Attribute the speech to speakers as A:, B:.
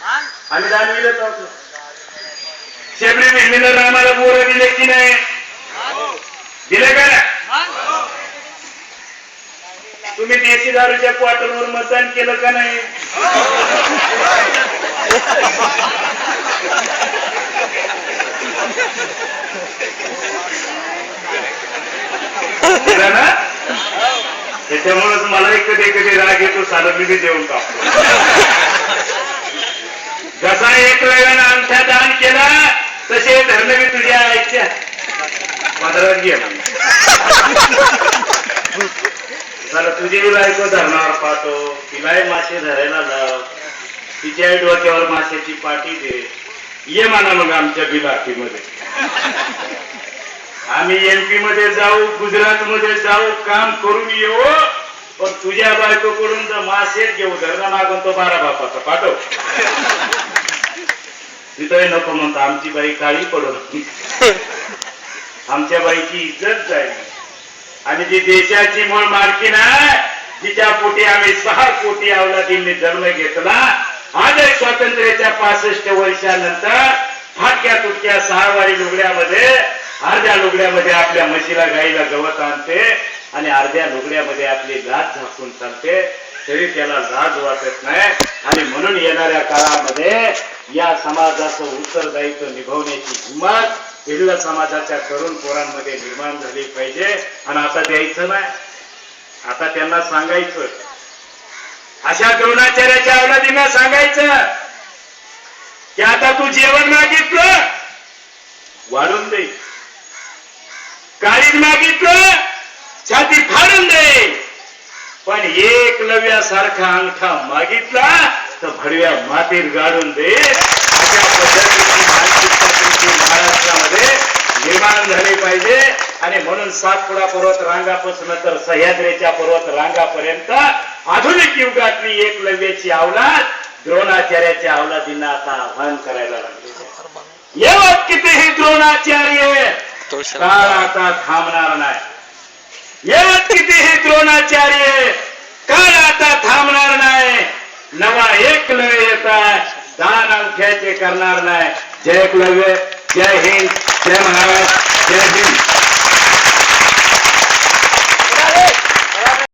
A: आम्ही दानवीलाच होतो शेबडी नेहमीनं रामाला बोर दिले की नाही? दिले का नाही? तुम्ही देशी दारूच्या क्वार्टरवर मतदान केलं का नाही? केलं ना? एक कधी कधी राग येतो सारं मी बी देऊन टाकतो जसा एक वेळानं अंगठा दान केला तसे धरण मी तुझ्या आईच्या पदरात गेला. चला तुझी बायको धरणावर पाहतो. तिलाही मासे धरायला जाव. तिच्या डोक्यावर माशाची पाठी दे. ये म्हणा मग आमच्या बिलाटीमध्ये आम्ही एमपी मध्ये जाऊ गुजरात मध्ये जाऊ काम करून येऊ. पण तुझ्या बायकोकडून तर मासेच घेऊ धरणा मागून तो बारा बापाचा पाठव. तिथंही नको म्हणतो आमची बाई काळी पडून. आमच्या बाईची इज्जत जाईल आणि जी देशाची मूळ मालकी ना जिच्या पोटी आम्ही सहा कोटी अवलादींनी जन्म घेतला आज स्वातंत्र्याच्या पासष्ट वर्षानंतर फाटक्या तुटक्या सहावारी लुगड्यामध्ये अर्ध्या लुगड्यामध्ये आपल्या म्हशीला गाईला गवत आणते आणि अर्ध्या लुगड्यामध्ये आपली लाज झाकून चालते तरी त्याला लाज वाटत नाही. आणि म्हणून येणाऱ्या काळामध्ये या समाजाचं उत्तरदायित्व निभवण्याची हिंमत भिल्ल समाजाच्या तरुण पोरांमध्ये निर्माण झाली पाहिजे. आणि आता द्यायचं नाही. आता त्यांना सांगायचं. अशा द्रोणाचार्याच्या अवलादींना सांगायचं. की आता तू जेवण मागितलं वाढून दे. काळी मागितलं छाती फाडून दे. पण एकलव्यासारखा अंगठा मागितला तर भडव्या मातीत गाडून दे अशा पद्धतीची मानसिकता तुमची महाराष्ट्रामध्ये निर्माण झाली पाहिजे आणि म्हणून सातपुडा पर्वत रांगापासून तर सह्याद्रीच्या पर्वत रांगापर्यंत आधुनिक युगातली एकलव्याची अवलाद द्रोणाचार्याच्या अवलादींना आता आव्हान करायला लागले येवत कितीही द्रोणाचार्य काळ आता थांबणार नाही येवत कितीही द्रोणाचार्य काळ आता थांबणार नाही नवा एकलव्य येत आहे दान अंगठ्याचे करणार नाही. जय कुलव्य जय हिंद जय महाराज जय हिंद